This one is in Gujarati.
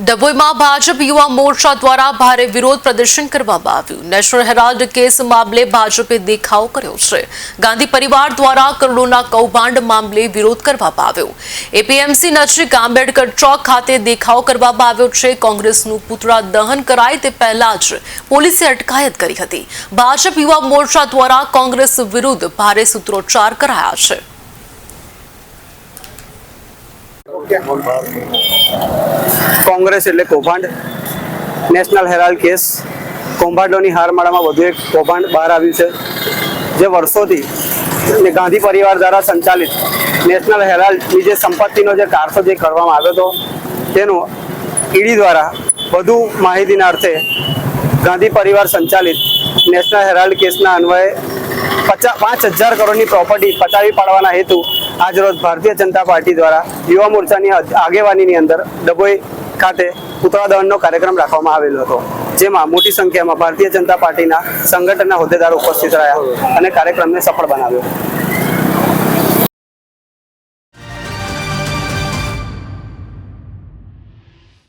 ડભોઈમાં ભાજપ યુવા મોરચા દ્વારા ભારે વિરોધ પ્રદર્શન કરવામાં આવ્યું. નેશનલ હેરાલ્ડ કેસ મામલે ભાજપે દેખાવ કર્યો છે. ગાંધી પરિવાર દ્વારા કરોડોના કૌભાંડ મામલે વિરોધ કરવામાં આવ્યો. એપીએમસી નજીક આંબેડકર ચોક ખાતે દેખાવ કરવામાં આવ્યો છે. કોંગ્રેસનું પુતળા દહન કરાય તે પહેલા જ પોલીસે અટકાયત કરી હતી. ભાજપ યુવા મોરચા દ્વારા કોંગ્રેસ વિરુદ્ધ ભારે સૂત્રોચ્ચાર કરાયા છે. કોંગ્રેસ એટલે કૌભાંડ. National Herald case. કૌભાંડોની હારમાળામાં વધુ એક કૌભાંડ બહાર આવ્યું છે. જે વર્ષોથી ગાંધી પરિવાર દ્વારા સંચાલિત નેશનલ હેરાલ્ડની જે સંપત્તિનો જે કારસો જે કરવામાં આવ્યો હતો, તેનું ઈડી દ્વારા વધુ માહિતીના અર્થે ગાંધી પરિવાર સંચાલિત નેશનલ હેરાલ્ડ કેસના અન્વયે પાંચ હજાર કરોડની પ્રોપર્ટી પચાવી પાડવાના હેતુ આજરોજ ભારતીય જનતા પાર્ટી દ્વારા યુવા મોરચાની આગેવાનીની અંદર ડભોઈ ખાતે પુતળા દહનનો કાર્યક્રમ રાખવામાં આવેલો હતો. જેમાં મોટી સંખ્યામાં ભારતીય જનતા પાર્ટીના સંગઠનના હોદ્દેદારો ઉપસ્થિત રહ્યા અને કાર્યક્રમને સફળ બનાવ્યો.